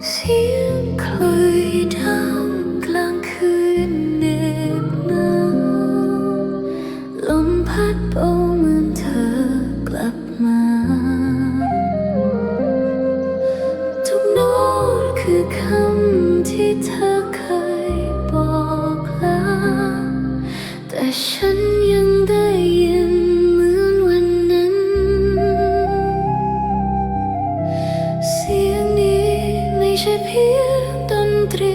See พัดโอเหมือนเธอกลับมา ทุกโน้ตคือคำที่เธอเคยบอกลาแต่ฉันยังได้ยินเหมือนวันนั้น เสียงนี้ไม่ใช่เพียงดนตรี